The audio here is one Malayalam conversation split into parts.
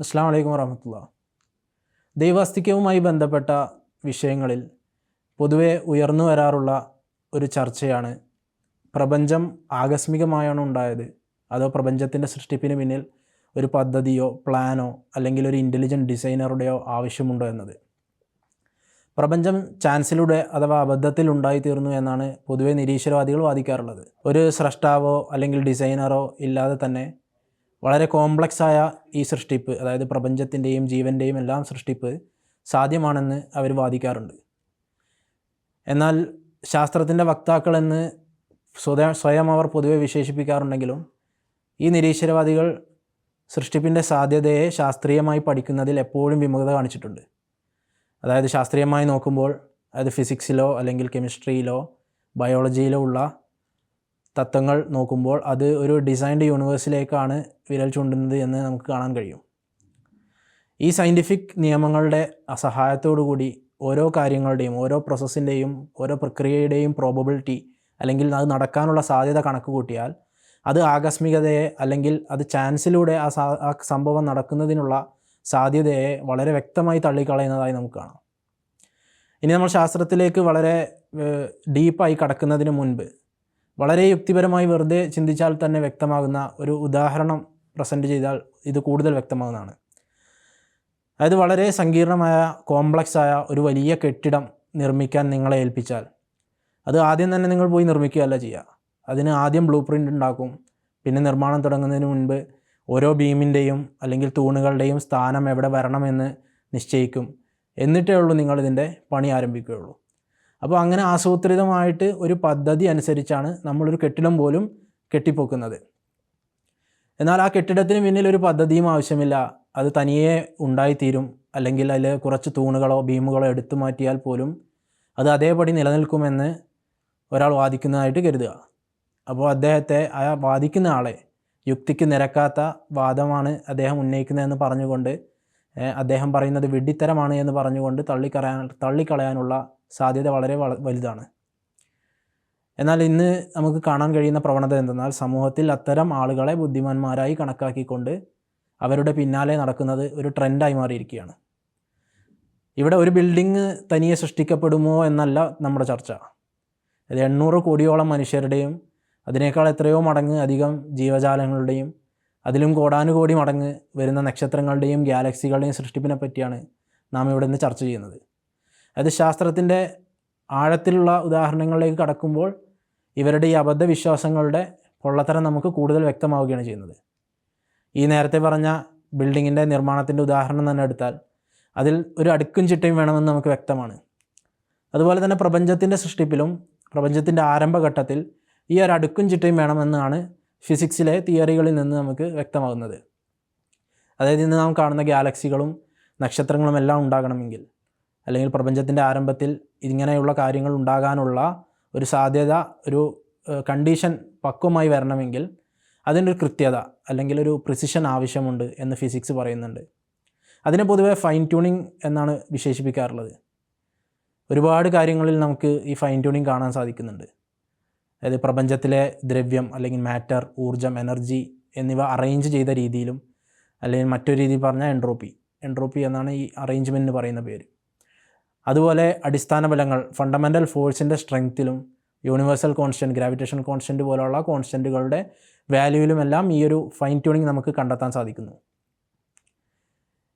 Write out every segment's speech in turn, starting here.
അസ്സാം വലൈക്കും വറഹമത്തുള്ള. ദൈവാസ്തിക്യവുമായി ബന്ധപ്പെട്ട വിഷയങ്ങളിൽ പൊതുവെ ഉയർന്നു വരാറുള്ള ഒരു ചർച്ചയാണ് പ്രപഞ്ചം ആകസ്മികമായാണ് ഉണ്ടായത് അതോ പ്രപഞ്ചത്തിന്റെ സൃഷ്ടിപ്പിന് പിന്നിൽ ഒരു പദ്ധതിയോ പ്ലാനോ അല്ലെങ്കിൽ ഒരു ഇന്റലിജന്റ് ഡിസൈനറുടെയോ ആവശ്യമുണ്ടോ എന്നത്? പ്രപഞ്ചം ചാൻസിലൂടെ അഥവാ അബദ്ധത്തിൽ ഉണ്ടായിത്തീർന്നു എന്നാണ് പൊതുവെ നിരീശ്വരവാദികൾ വാദിക്കാറുള്ളത്. ഒരു സ്രഷ്ടാവോ അല്ലെങ്കിൽ ഡിസൈനറോ ഇല്ലാതെ തന്നെ വളരെ കോംപ്ലക്സായ ഈ സൃഷ്ടിപ്പ് അതായത് പ്രപഞ്ചത്തിന്റെയും ജീവന്റെയും എല്ലാം സൃഷ്ടിപ്പ് സാധ്യമാണെന്ന് അവർ വാദിക്കാറുണ്ട്. എന്നാൽ ശാസ്ത്രത്തിന്റെ വക്താക്കളെന്ന് സ്വയം സ്വയം അവർ പൊതുവെ വിശേഷിപ്പിക്കാറുണ്ടെങ്കിലും ഈ നിരീശ്വരവാദികൾ സൃഷ്ടിപ്പിന്റെ സാധ്യതയെ ശാസ്ത്രീയമായി പഠിക്കുന്നതിൽ എപ്പോഴും വിമുഖത കാണിച്ചിട്ടുണ്ട്. അതായത് ശാസ്ത്രീയമായി നോക്കുമ്പോൾ അത് ഫിസിക്സിലോ അല്ലെങ്കിൽ കെമിസ്ട്രിയിലോ ബയോളജിയിലോ ഉള്ള തത്വങ്ങൾ നോക്കുമ്പോൾ അത് ഒരു ഡിസൈൻഡ് യൂണിവേഴ്സിലേക്കാണ് വിരൽ ചൂണ്ടുന്നത് എന്ന് നമുക്ക് കാണാൻ കഴിയും. ഈ സയന്റിഫിക് നിയമങ്ങളുടെ കൂടി ഓരോ കാര്യങ്ങളുടെയും ഓരോ പ്രോസസ്സിന്റെയും ഓരോ പ്രക്രിയയുടെയും പ്രോബബിലിറ്റി അല്ലെങ്കിൽ അത് നടക്കാനുള്ള സാധ്യത കണക്ക് കൂട്ടിയാൽ അത് ആകസ്മികതയെ അല്ലെങ്കിൽ അത് ചാൻസിലൂടെ ആ സാ ആ സംഭവം നടക്കുന്നതിനുള്ള സാധ്യതയെ വളരെ വ്യക്തമായി തള്ളിക്കളയുന്നതായി നമുക്ക് കാണാം. ഇനി നമ്മൾ ശാസ്ത്രത്തിലേക്ക് വളരെ ഡീപ്പായി കടക്കുന്നതിന് മുൻപ് വളരെ യുക്തിപരമായി വെറുതെ ചിന്തിച്ചാൽ തന്നെ വ്യക്തമാകുന്ന ഒരു ഉദാഹരണം പ്രസന്റ് ചെയ്താൽ ഇത് കൂടുതൽ വ്യക്തമാകുന്നതാണ്. അതായത് വളരെ സങ്കീർണമായ കോംപ്ലക്സ് ആയ ഒരു വലിയ കെട്ടിടം നിർമ്മിക്കാൻ നിങ്ങളെ ഏൽപ്പിച്ചാൽ അത് ആദ്യം തന്നെ നിങ്ങൾ പോയി നിർമ്മിക്കുകയല്ല ചെയ്യുക. അതിന് ആദ്യം ബ്ലൂ പ്രിന്റ് ഉണ്ടാക്കും. പിന്നെ നിർമ്മാണം തുടങ്ങുന്നതിന് മുൻപ് ഓരോ ബീമിന്റെയും അല്ലെങ്കിൽ തൂണുകളുടെയും സ്ഥാനം എവിടെ വരണമെന്ന് നിശ്ചയിക്കും. എന്നിട്ടേ ഉള്ളൂ നിങ്ങളിതിന്റെ പണി ആരംഭിക്കുകയുള്ളൂ. അപ്പോൾ അങ്ങനെ ആസൂത്രിതമായിട്ട് ഒരു പദ്ധതി അനുസരിച്ചാണ് നമ്മളൊരു കെട്ടിടം പോലും കെട്ടിപ്പൊക്കുന്നത്. എന്നാൽ ആ കെട്ടിടത്തിന് പിന്നിൽ ഒരു പദ്ധതിയും ആവശ്യമില്ല. അത് തനിയെ ഉണ്ടായിത്തീരും. അല്ലെങ്കിൽ അതിൽ കുറച്ച് തൂണുകളോ ബീമുകളോ എടുത്തു മാറ്റിയാൽ പോലും അത് അതേപടി നിലനിൽക്കുമെന്ന് ഒരാൾ വാദിക്കുന്നതായിട്ട് കരുതുക. അപ്പോൾ അദ്ദേഹത്തെ ആ വാദിക്കുന്ന ആളെ യുക്തിക്ക് നിരക്കാത്ത വാദമാണ് അദ്ദേഹം ഉന്നയിക്കുന്നതെന്ന് പറഞ്ഞുകൊണ്ട് അദ്ദേഹം പറയുന്നത് വിഡ്ഢിത്തരമാണ് എന്ന് പറഞ്ഞുകൊണ്ട് തള്ളിക്കളയാൻ തള്ളിക്കളയാനുള്ള സാധ്യത വളരെ വലുതാണ്. എന്നാൽ ഇന്ന് നമുക്ക് കാണാൻ കഴിയുന്ന പ്രവണത എന്തെന്നാൽ സമൂഹത്തിൽ അത്തരം ആളുകളെ ബുദ്ധിമാന്മാരായി കണക്കാക്കിക്കൊണ്ട് അവരുടെ പിന്നാലെ നടക്കുന്നത് ഒരു ട്രെൻഡായി മാറിയിരിക്കുകയാണ്. ഇവിടെ ഒരു ബിൽഡിങ് തനിയെ സൃഷ്ടിക്കപ്പെടുമോ എന്നല്ല നമ്മുടെ ചർച്ച. അത് എണ്ണൂറ് കോടിയോളം മനുഷ്യരുടെയും അതിനേക്കാൾ എത്രയോ മടങ്ങ് അധികം ജീവജാലങ്ങളുടെയും അതിലും കോടാനുകോടി മടങ്ങ് വരുന്ന നക്ഷത്രങ്ങളുടെയും ഗാലക്സികളുടെയും സൃഷ്ടിപ്പിനെ പറ്റിയാണ് നാം ഇവിടെ നിന്ന് ചർച്ച ചെയ്യുന്നത്. അത് ശാസ്ത്രത്തിന്റെ ആഴത്തിലുള്ള ഉദാഹരണങ്ങളിലേക്ക് കടക്കുമ്പോൾ ഇവരുടെ ഈ അബദ്ധവിശ്വാസങ്ങളുടെ പൊള്ളത്തരം നമുക്ക് കൂടുതൽ വ്യക്തമാവുകയാണ് ചെയ്യുന്നത്. ഈ നേരത്തെ പറഞ്ഞ ബിൽഡിങ്ങിന്റെ നിർമ്മാണത്തിന്റെ ഉദാഹരണം തന്നെ എടുത്താൽ അതിൽ ഒരു അടുക്കും ചിട്ടയും വേണമെന്ന് നമുക്ക് വ്യക്തമാണ്. അതുപോലെ തന്നെ പ്രപഞ്ചത്തിന്റെ സൃഷ്ടിപ്പിലും പ്രപഞ്ചത്തിന്റെ ആരംഭഘട്ടത്തിൽ ഈ ഒരു അടുക്കും ചിട്ടയും വേണമെന്നാണ് ഫിസിക്സിലെ തിയറികളിൽ നിന്ന് നമുക്ക് വ്യക്തമാകുന്നത്. അതായത് ഇന്ന് നാം കാണുന്ന ഗാലക്സികളും നക്ഷത്രങ്ങളും എല്ലാം ഉണ്ടാകണമെങ്കിൽ അല്ലെങ്കിൽ പ്രപഞ്ചത്തിന്റെ ആരംഭത്തിൽ ഇങ്ങനെയുള്ള കാര്യങ്ങൾ ഉണ്ടാകാനുള്ള ഒരു സാധ്യത ഒരു കണ്ടീഷൻ പക്വമായി വരണമെങ്കിൽ അതിനൊരു കൃത്യത അല്ലെങ്കിൽ ഒരു പ്രിസിഷൻ ആവശ്യമുണ്ട് എന്ന് ഫിസിക്സ് പറയുന്നുണ്ട്. അതിനെ പൊതുവെ ഫൈൻ ട്യൂണിങ് എന്നാണ് വിശേഷിപ്പിക്കാറുള്ളത്. ഒരുപാട് കാര്യങ്ങളിൽ നമുക്ക് ഈ ഫൈൻ ട്യൂണിങ് കാണാൻ സാധിക്കുന്നുണ്ട്. അതായത് പ്രപഞ്ചത്തിലെ ദ്രവ്യം അല്ലെങ്കിൽ മാറ്റർ ഊർജം എനർജി എന്നിവ അറേഞ്ച് ചെയ്ത രീതിയിലും അല്ലെങ്കിൽ മറ്റൊരു രീതിയിൽ പറഞ്ഞാൽ എൻട്രോപ്പി എൻട്രോപ്പി എന്നാണ് ഈ അറേഞ്ച്മെന്റിന് പറയുന്ന പേര്. അതുപോലെ അടിസ്ഥാന ബലങ്ങൾ ഫണ്ടമെന്റൽ ഫോഴ്സിന്റെ സ്ട്രെങ്ത്തിലും യൂണിവേഴ്സൽ കോൺസ്റ്റന്റ് ഗ്രാവിറ്റേഷൻ കോൺസ്റ്റന്റ് പോലുള്ള കോൺസ്റ്റന്റുകളുടെ വാല്യൂവിലുമെല്ലാം ഈ ഒരു ഫൈൻ ട്യൂണിങ് നമുക്ക് കണ്ടെത്താൻ സാധിക്കുന്നു.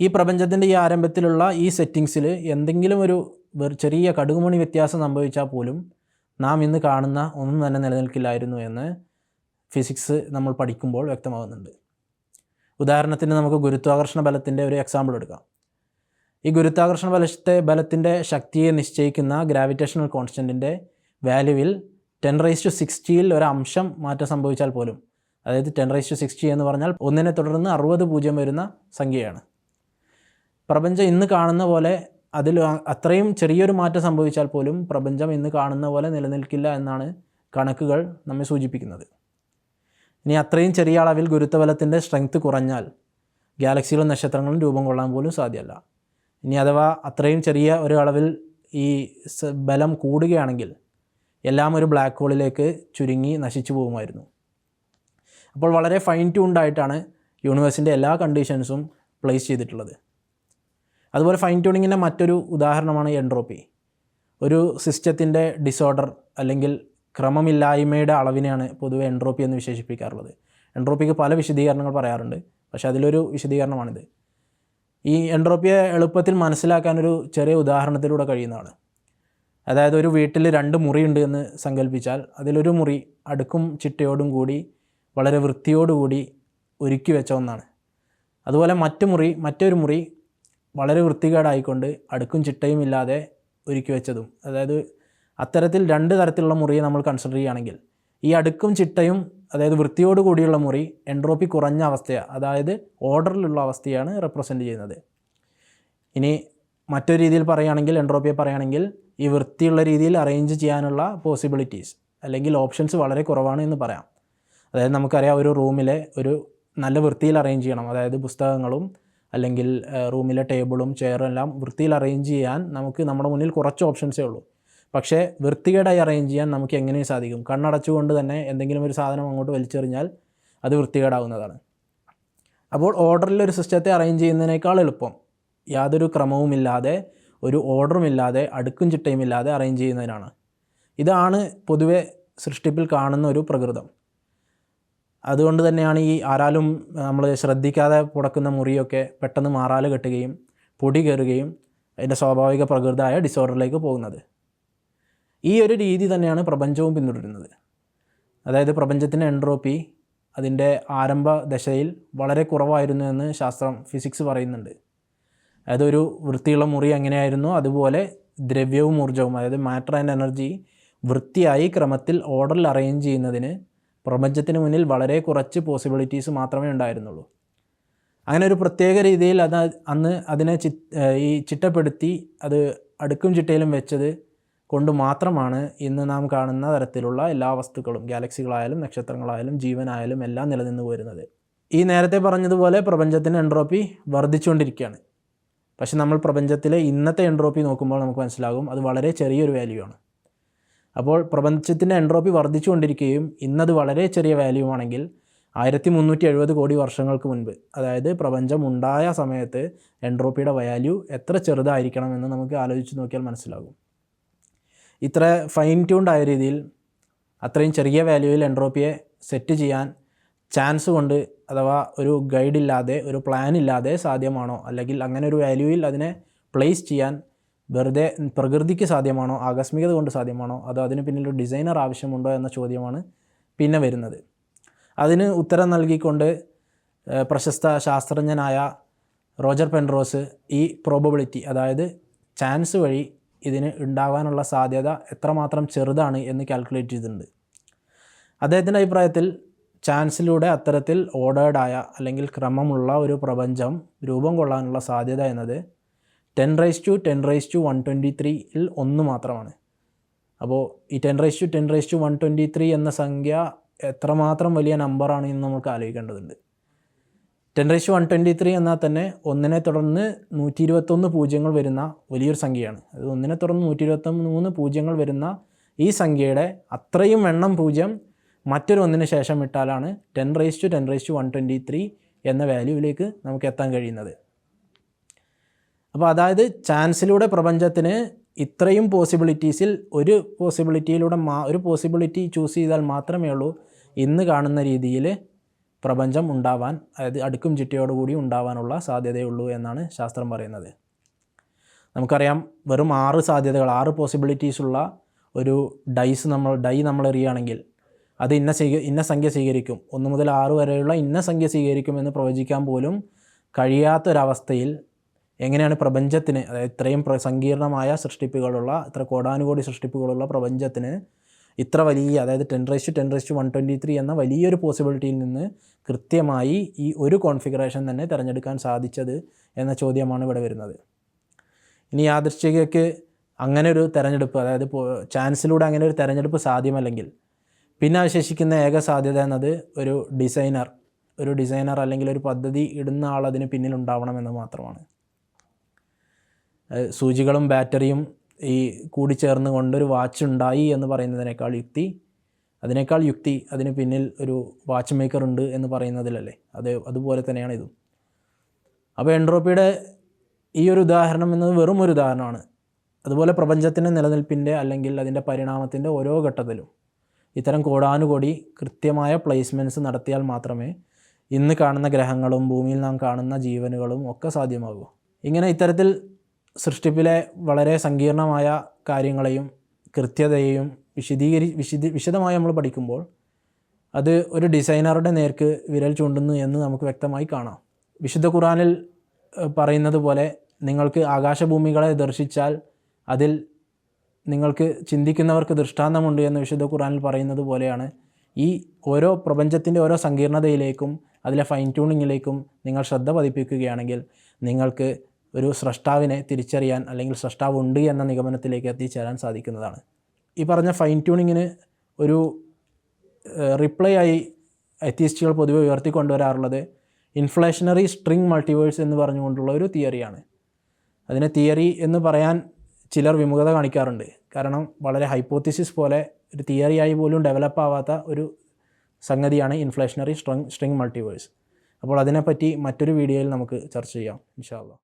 ഈ പ്രപഞ്ചത്തിന്റെ ഈ ആരംഭത്തിലുള്ള ഈ സെറ്റിങ്സിൽ എന്തെങ്കിലും ഒരു ചെറിയ കടുകുമണി വ്യത്യാസം സംഭവിച്ചാൽ പോലും നാം ഇന്ന് കാണുന്ന ഒന്നും തന്നെ നിലനിൽക്കില്ലായിരുന്നു എന്ന് ഫിസിക്സ് നമ്മൾ പഠിക്കുമ്പോൾ വ്യക്തമാകുന്നുണ്ട് ഉദാഹരണത്തിന് നമുക്ക് ഗുരുത്വാകർഷണ ബലത്തിന്റെ ഒരു എക്സാമ്പിൾ എടുക്കാം. ഈ ഗുരുത്വാകർഷണ ബലത്തെ ബലത്തിന്റെ ശക്തിയെ നിശ്ചയിക്കുന്ന ഗ്രാവിറ്റേഷണൽ കോൺസ്റ്റന്റിന്റെ വാല്യൂവിൽ ടെൻ റൈസ് ടു സിക്സ്റ്റിയിൽ ഒരു അംശം മാറ്റം സംഭവിച്ചാൽ പോലും. അതായത് ടെൻ റൈസ് ടു സിക്സ്റ്റി എന്ന് പറഞ്ഞാൽ ഒന്നിനെ തുടർന്ന് അറുപത് പൂജ്യം വരുന്ന സംഖ്യയാണ്. പ്രപഞ്ചം ഇന്ന് കാണുന്ന പോലെ അതിൽ അത്രയും ചെറിയൊരു മാറ്റം സംഭവിച്ചാൽ പോലും പ്രപഞ്ചം ഇന്ന് കാണുന്ന പോലെ നിലനിൽക്കില്ല എന്നാണ് കണക്കുകൾ നമ്മെ സൂചിപ്പിക്കുന്നത്. ഇനി അത്രയും ചെറിയ അളവിൽ ഗുരുത്വബലത്തിന്റെ സ്ട്രെങ്ത് കുറഞ്ഞാൽ ഗാലക്സികളും നക്ഷത്രങ്ങളും രൂപം കൊള്ളാൻ പോലും സാധ്യമല്ല. ഇനി അഥവാ അത്രയും ചെറിയ ഒരു അളവിൽ ഈ ബലം കൂടുകയാണെങ്കിൽ എല്ലാം ഒരു ബ്ലാക്ക് ഹോളിലേക്ക് ചുരുങ്ങി നശിച്ചു പോകുമായിരുന്നു. അപ്പോൾ വളരെ ഫൈൻ ട്യൂൺഡായിട്ടാണ് യൂണിവേഴ്സിന്റെ എല്ലാ കണ്ടീഷൻസും പ്ലേസ് ചെയ്തിട്ടുള്ളത്. അതുപോലെ ഫൈൻ ട്യൂണിങ്ങിന്റെ മറ്റൊരു ഉദാഹരണമാണ് എൻട്രോപ്പി ഒരു സിസ്റ്റത്തിന്റെ ഡിസോർഡർ അല്ലെങ്കിൽ ക്രമമില്ലായ്മയുടെ അളവിനെയാണ് പൊതുവെ എൻട്രോപ്പി എന്ന് വിശേഷിപ്പിക്കാറുള്ളത്. എൻട്രോപ്പിക്ക് പല വിശദീകരണങ്ങൾ പറയാറുണ്ട്. പക്ഷേ അതിലൊരു വിശദീകരണമാണിത്. ഈ എൻട്രോപ്പിയെ എളുപ്പത്തിൽ മനസ്സിലാക്കാൻ ഒരു ചെറിയ ഉദാഹരണത്തിലൂടെ കഴിയുന്നതാണ്. അതായത് ഒരു വീട്ടിൽ രണ്ട് മുറിയുണ്ട് എന്ന് സങ്കല്പിച്ചാൽ അതിലൊരു മുറി അടുക്കും ചിട്ടയോടും കൂടി വളരെ വൃത്തിയോടുകൂടി ഒരുക്കി വെച്ച ഒന്നാണ്. അതുപോലെ മറ്റു മുറി മറ്റൊരു മുറി വളരെ വൃത്തികേടായിക്കൊണ്ട് അടുക്കും ചിട്ടയും ഇല്ലാതെ ഒരുക്കി വെച്ചതും. അതായത് അത്തരത്തിൽ രണ്ട് തരത്തിലുള്ള മുറിയെ നമ്മൾ കൺസിഡർ ചെയ്യുകയാണെങ്കിൽ ഈ അടുക്കും ചിട്ടയും അതായത് വൃത്തിയോട് കൂടിയുള്ള മുറി എൻട്രോപ്പി കുറഞ്ഞ അവസ്ഥയാണ് അതായത് ഓർഡറിലുള്ള അവസ്ഥയാണ് റെപ്രസെന്റ് ചെയ്യുന്നത്. ഇനി മറ്റൊരു രീതിയിൽ പറയുകയാണെങ്കിൽ എൻട്രോപ്പിയെ പറയുകയാണെങ്കിൽ ഈ വൃത്തിയുള്ള രീതിയിൽ അറേഞ്ച് ചെയ്യാനുള്ള പോസിബിലിറ്റീസ് അല്ലെങ്കിൽ ഓപ്ഷൻസ് വളരെ കുറവാണ് എന്ന് പറയാം. അതായത് നമുക്കറിയാം ഒരു റൂമിലെ ഒരു നല്ല വൃത്തിയിൽ അറേഞ്ച് ചെയ്യണം. അതായത് പുസ്തകങ്ങളും അല്ലെങ്കിൽ റൂമിലെ ടേബിളും ചെയറും എല്ലാം വൃത്തിയിൽ അറേഞ്ച് ചെയ്യാൻ നമുക്ക് നമ്മുടെ മുന്നിൽ കുറച്ച് ഓപ്ഷൻസേ ഉള്ളൂ. പക്ഷേ വൃത്തികേടായി അറേഞ്ച് ചെയ്യാൻ നമുക്ക് എങ്ങനെയും സാധിക്കും. കണ്ണടച്ചുകൊണ്ട് തന്നെ എന്തെങ്കിലും ഒരു സാധനം അങ്ങോട്ട് വലിച്ചെറിഞ്ഞാൽ അത് വൃത്തികേടാവുന്നതാണ്. അപ്പോൾ ഓർഡറിൽ ഒരു സിസ്റ്റത്തെ അറേഞ്ച് ചെയ്യുന്നതിനേക്കാൾ എളുപ്പം. യാതൊരു ക്രമവുമില്ലാതെ ഒരു ഓർഡറുമില്ലാതെ അടുക്കും ചിട്ടയുമില്ലാതെ അറേഞ്ച് ചെയ്യുന്നതിനാണ്. ഇതാണ് പൊതുവെ സൃഷ്ടിപ്പിൽ കാണുന്ന ഒരു പ്രകൃതം. അതുകൊണ്ട് തന്നെയാണ് ഈ ആരാലും നമ്മൾ ശ്രദ്ധിക്കാതെ പുടക്കുന്ന മുറിയൊക്കെ പെട്ടെന്ന് മാറാൽ കെട്ടുകയും പൊടി കയറുകയും അതിന്റെ സ്വാഭാവിക പ്രകൃതമായ ഡിസോർഡറിലേക്ക് പോകുന്നത്. ഈ ഒരു രീതി തന്നെയാണ് പ്രപഞ്ചവും പിന്തുടരുന്നത്. അതായത് പ്രപഞ്ചത്തിന്റെ എൻട്രോപ്പി അതിന്റെ ആരംഭ ദശയിൽ വളരെ കുറവായിരുന്നു എന്ന് ശാസ്ത്രം ഫിസിക്സ് പറയുന്നുണ്ട്. അതായത് ഒരു വൃത്തിയുള്ള മുറി എങ്ങനെയായിരുന്നു? അതുപോലെ ദ്രവ്യവും ഊർജവും അതായത് മാറ്റർ ആൻഡ് എനർജി വൃത്തിയായി ക്രമത്തിൽ ഓർഡറിൽ അറേഞ്ച് ചെയ്യുന്നതിന് പ്രപഞ്ചത്തിന് മുന്നിൽ വളരെ കുറച്ച് പോസിബിലിറ്റീസ് മാത്രമേ ഉണ്ടായിരുന്നുള്ളൂ. അങ്ങനെ ഒരു പ്രത്യേക രീതിയിൽ അത് അന്ന് അതിനെ ഈ ചിട്ടപ്പെടുത്തി അത് അടുക്കും ചിട്ടയിലും വെച്ചത് കൊണ്ട് മാത്രമാണ് ഇന്ന് നാം കാണുന്ന തരത്തിലുള്ള എല്ലാ വസ്തുക്കളും ഗാലക്സികളായാലും നക്ഷത്രങ്ങളായാലും ജീവനായാലും എല്ലാം നിലനിന്ന് പോരുന്നത്. ഈ നേരത്തെ പറഞ്ഞതുപോലെ പ്രപഞ്ചത്തിന്റെ എൻട്രോപ്പി വർദ്ധിച്ചുകൊണ്ടിരിക്കുകയാണ്. പക്ഷെ നമ്മൾ പ്രപഞ്ചത്തിലെ ഇന്നത്തെ എൻട്രോപ്പി നോക്കുമ്പോൾ നമുക്ക് മനസ്സിലാകും അത് വളരെ ചെറിയൊരു വാല്യൂ ആണ്. അപ്പോൾ പ്രപഞ്ചത്തിന്റെ എൻട്രോപ്പി വർദ്ധിച്ചുകൊണ്ടിരിക്കുകയും ഇന്നത് വളരെ ചെറിയ വാല്യൂ ആണെങ്കിൽ ആയിരത്തി മുന്നൂറ്റി എഴുപത് കോടി വർഷങ്ങൾക്ക് മുൻപ് അതായത് പ്രപഞ്ചം ഉണ്ടായ സമയത്ത് എൻട്രോപ്പിയുടെ വാല്യൂ എത്ര ചെറുതായിരിക്കണം എന്ന് നമുക്ക് ആലോചിച്ച് നോക്കിയാൽ മനസ്സിലാകും. ഇത്ര ഫൈൻ ട്യൂൺഡ് ആയ രീതിയിൽ അത്രയും ചെറിയ വാല്യൂവിൽ എൻട്രോപ്പിയെ സെറ്റ് ചെയ്യാൻ ചാൻസ് കൊണ്ട് അഥവാ ഒരു ഗൈഡ് ഇല്ലാതെ ഒരു പ്ലാൻ ഇല്ലാതെ സാധ്യമാണോ? അല്ലെങ്കിൽ അങ്ങനെ ഒരു വാല്യൂവിൽ അതിനെ പ്ലേസ് ചെയ്യാൻ വെറുതെ പ്രകൃതിക്ക് സാധ്യമാണോ? ആകസ്മികത കൊണ്ട് സാധ്യമാണോ? അതോ അതിന് പിന്നിൽ ഒരു ഡിസൈനർ ആവശ്യമുണ്ടോ എന്ന ചോദ്യമാണ് പിന്നെ വരുന്നത്. അതിന് ഉത്തരം നൽകിക്കൊണ്ട് പ്രശസ്ത ശാസ്ത്രജ്ഞനായ റോജർ പെൻറോസ് ഈ പ്രോബബിലിറ്റി അതായത് ചാൻസ് വഴി ഇതിന് ഉണ്ടാകാനുള്ള സാധ്യത എത്രമാത്രം ചെറുതാണ് എന്ന് കാൽക്കുലേറ്റ് ചെയ്തിട്ടുണ്ട്. അദ്ദേഹത്തിന്റെ അഭിപ്രായത്തിൽ ചാൻസിലൂടെ അത്തരത്തിൽ ഓർഡേർഡായ അല്ലെങ്കിൽ ക്രമമുള്ള ഒരു പ്രപഞ്ചം രൂപം കൊള്ളാനുള്ള സാധ്യത എന്നത് ten raise to ten raise to one twenty ത്രീയിൽ ഒന്ന് മാത്രമാണ്. അപ്പോൾ ഈ ten raise to ten raise to one twenty three എന്ന സംഖ്യ എത്രമാത്രം വലിയ നമ്പറാണ് എന്ന് നമുക്ക് ആലോചിക്കേണ്ടതുണ്ട്. Ten raise one twenty three എന്നാൽ തന്നെ ഒന്നിനെ തുടർന്ന് നൂറ്റി ഇരുപത്തൊന്ന് പൂജ്യങ്ങൾ വരുന്ന വലിയൊരു സംഖ്യയാണ്. അത് ഒന്നിനെ തുടർന്ന് നൂറ്റി ഇരുപത്തൊന്ന് പൂജ്യങ്ങൾ വരുന്ന ഈ സംഖ്യയുടെ അത്രയും എണ്ണം പൂജ്യം മറ്റൊരു ഒന്നിന് ശേഷം ഇട്ടാലാണ് ten raise to ten raise to one twenty three എന്ന വാല്യൂവിലേക്ക് നമുക്ക് എത്താൻ കഴിയുന്നത്. അപ്പോൾ അതായത് ചാൻസിലൂടെ പ്രപഞ്ചത്തിന് ഇത്രയും പോസിബിലിറ്റീസിൽ ഒരു പോസിബിലിറ്റിയിലൂടെ മാ ഒരു പോസിബിലിറ്റി ചൂസ് ചെയ്താൽ മാത്രമേ ഉള്ളൂ ഇന്ന് കാണുന്ന രീതിയിൽ പ്രപഞ്ചം ഉണ്ടാവാൻ അതായത് അടുക്കും ചിട്ടയോടുകൂടി ഉണ്ടാവാനുള്ള സാധ്യതയുള്ളൂ എന്നാണ് ശാസ്ത്രം പറയുന്നത്. നമുക്കറിയാം വെറും ആറ് സാധ്യതകൾ ആറ് പോസിബിലിറ്റീസ് ഉള്ള ഒരു ഡൈസ് നമ്മൾ ഡൈ നമ്മൾ എറിയുകയാണെങ്കിൽ അത് ഇന്ന സ്വീക ഇന്ന സംഖ്യ സ്വീകരിക്കും. ഒന്ന് മുതൽ ആറ് വരെയുള്ള ഇന്ന സംഖ്യ സ്വീകരിക്കുമെന്ന് പ്രവചിക്കാൻ പോലും കഴിയാത്തൊരവസ്ഥയിൽ എങ്ങനെയാണ് പ്രപഞ്ചത്തിന് അതായത് ഇത്രയും സങ്കീർണമായ സൃഷ്ടിപ്പുകളുള്ള ഇത്ര കോടാനുകോടി സൃഷ്ടിപ്പുകളുള്ള പ്രപഞ്ചത്തിന് ഇത്ര വലിയ അതായത് ten raise to ten raise to one twenty three എന്ന വലിയൊരു പോസിബിലിറ്റിയിൽ നിന്ന് കൃത്യമായി ഈ ഒരു കോൺഫിഗറേഷൻ തന്നെ തിരഞ്ഞെടുക്കാൻ സാധിച്ചത് എന്ന ചോദ്യമാണ് ഇവിടെ വരുന്നത്. ഇനി യാദൃശ്ചികയ്ക്ക് അങ്ങനെ ഒരു തെരഞ്ഞെടുപ്പ് അതായത് ചാൻസിലൂടെ അങ്ങനെ ഒരു തെരഞ്ഞെടുപ്പ് സാധ്യമല്ലെങ്കിൽ പിന്നെ അവശേഷിക്കുന്ന ഏക സാധ്യത എന്നത് ഒരു ഡിസൈനർ ഒരു ഡിസൈനർ അല്ലെങ്കിൽ ഒരു പദ്ധതി ഇടുന്ന ആൾ അതിന് പിന്നിലുണ്ടാവണമെന്ന് മാത്രമാണ്. സൂചികളും ബാറ്ററിയും ഈ കൂടിച്ചേർന്ന് കൊണ്ടൊരു വാച്ച് ഉണ്ടായി എന്ന് പറയുന്നതിനേക്കാൾ യുക്തി അതിനേക്കാൾ യുക്തി അതിന് പിന്നിൽ ഒരു വാച്ച് മേക്കർ ഉണ്ട് എന്ന് പറയുന്നതിലല്ലേ? അത് അതുപോലെ തന്നെയാണ് ഇതും. അപ്പോൾ എൻട്രോപ്പിയുടെ ഈ ഒരു ഉദാഹരണം എന്നത് വെറും ഒരു ഉദാഹരണമാണ്. അതുപോലെ പ്രപഞ്ചത്തിന്റെ നിലനിൽപ്പിന്റെ അല്ലെങ്കിൽ അതിന്റെ പരിണാമത്തിന്റെ ഓരോ ഘട്ടത്തിലും ഇത്തരം കോടാനുകോടി കൃത്യമായ പ്ലേസ്മെന്റ്സ് നടത്തിയാൽ മാത്രമേ ഇന്ന് കാണുന്ന ഗ്രഹങ്ങളും ഭൂമിയിൽ നാം കാണുന്ന ജീവനുകളും ഒക്കെ സാധ്യമാകൂ. ഇങ്ങനെ ഇത്തരത്തിൽ സൃഷ്ടിപ്പിലെ വളരെ സങ്കീർണമായ കാര്യങ്ങളെയും കൃത്യതയെയും വിശദീകരി വിശദ വിശദമായി നമ്മൾ പഠിക്കുമ്പോൾ അത് ഒരു ഡിസൈനറുടെ നേർക്ക് വിരൽ ചൂണ്ടുന്നു എന്ന് നമുക്ക് വ്യക്തമായി കാണാം. വിശുദ്ധ ഖുറാനിൽ പറയുന്നത് പോലെ നിങ്ങൾക്ക് ആകാശഭൂമികളെ ദർശിച്ചാൽ അതിൽ നിങ്ങൾക്ക് ചിന്തിക്കുന്നവർക്ക് ദൃഷ്ടാന്തമുണ്ട് എന്ന് വിശുദ്ധ ഖുറാനിൽ പറയുന്നത് പോലെയാണ്. ഈ ഓരോ പ്രപഞ്ചത്തിന്റെ ഓരോ സങ്കീർണതയിലേക്കും അതിലെ ഫൈൻ ട്യൂണിങ്ങിലേക്കും നിങ്ങൾ ശ്രദ്ധ പതിപ്പിക്കുകയാണെങ്കിൽ നിങ്ങൾക്ക് ഒരു സ്രഷ്ടാവിനെ തിരിച്ചറിയാൻ അല്ലെങ്കിൽ സ്രഷ്ടാവ് ഉണ്ട് എന്ന നിഗമനത്തിലേക്ക് എത്തിച്ചേരാൻ സാധിക്കുന്നതാണ്. ഈ പറഞ്ഞ ഫൈൻ ട്യൂണിങ്ങിന് ഒരു റിപ്ലൈ ആയി എത്തിയിസ്റ്റുകൾ പൊതുവെ ഉയർത്തിക്കൊണ്ടുവരാറുള്ളത് ഇൻഫ്ലേഷണറി സ്ട്രിങ് മൾട്ടിവേഴ്സ് എന്ന് പറഞ്ഞുകൊണ്ടുള്ള ഒരു തിയറിയാണ് അതിനെ തിയറി എന്ന് പറയാൻ ചിലർ വിമുഖത കാണിക്കാറുണ്ട്. കാരണം വളരെ ഹൈപ്പോത്തിസിസ് പോലെ ഒരു തിയറിയായി പോലും ഡെവലപ്പ് ആവാത്ത ഒരു സംഗതിയാണ് ഇൻഫ്ലേഷണറി സ്ട്രിങ് സ്ട്രിങ് മൾട്ടിവേഴ്സ് അപ്പോൾ അതിനെപ്പറ്റി മറ്റൊരു വീഡിയോയിൽ നമുക്ക് ചർച്ച ചെയ്യാം ഇൻഷാ അള്ളാ.